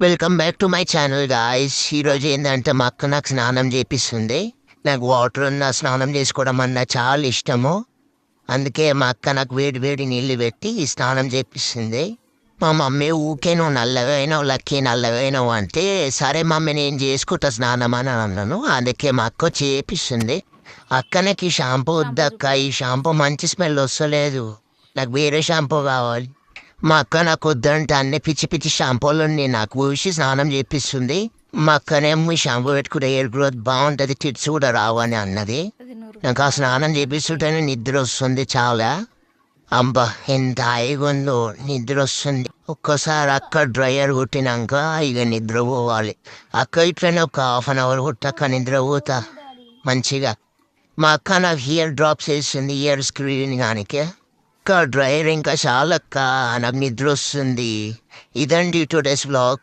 Welcome back to my channel guys ఈరోజు ఏంటంటే మా అక్క నాకు స్నానం చేపిస్తుంది. నాకు వాటర్ ఉన్న స్నానం చేసుకోవడం అన్న చాలా ఇష్టము. అందుకే మా అక్క నాకు వేడి వేడి నీళ్ళు పెట్టి స్నానం చేపిస్తుంది. మా మమ్మీ ఊకే నువ్వు నల్లగైనావు లక్కీ నల్లగైనావు అంటే సరే మమ్మీ నేను చేసుకుంటా స్నానం అని అన్నాను. అందుకే మా అక్క చేపిస్తుంది. అక్కనకి ఈ షాంపూ వద్దక్క ఈ షాంపూ మంచి స్మెల్ వస్తలేదు. నాకు వేరే షాంపూ కావాలి. మా అక్క నాకు వద్దంటే అన్ని పిచ్చి పిచ్చి షాంపూలు ఉన్నాయి నాకు ఊసి స్నానం చేపిస్తుంది. మా అక్కనేమో ఈ షాంపూ పెట్టుకుంటే ఎయిర్ గ్రోత్ బాగుంటుంది టిట్స్ కూడా రావు అని అన్నది నాకు ఆ స్నానం చేపిస్తుంటేనే నిద్ర వస్తుంది చాలా. అబ్బా ఎంత హాయిగా ఉందో నిద్ర వస్తుంది ఒక్కసారి అక్క డ్రైయర్ కొట్టినాక ఇక నిద్ర పోవాలి అక్క ఇట్లనే ఒక హాఫ్ అన్ అవర్ కొట్టక్క నిద్ర పోతా మంచిగా. మా అక్క నాకు ఇయర్ డ్రాప్స్ వేస్తుంది ఇయర్ స్క్రీన్ కానికే అక్క డ్రైవర్ ఇంకా చాలక్క నాకు నిద్ర వస్తుంది ఇదండి టుడేస్ బ్లాగ్.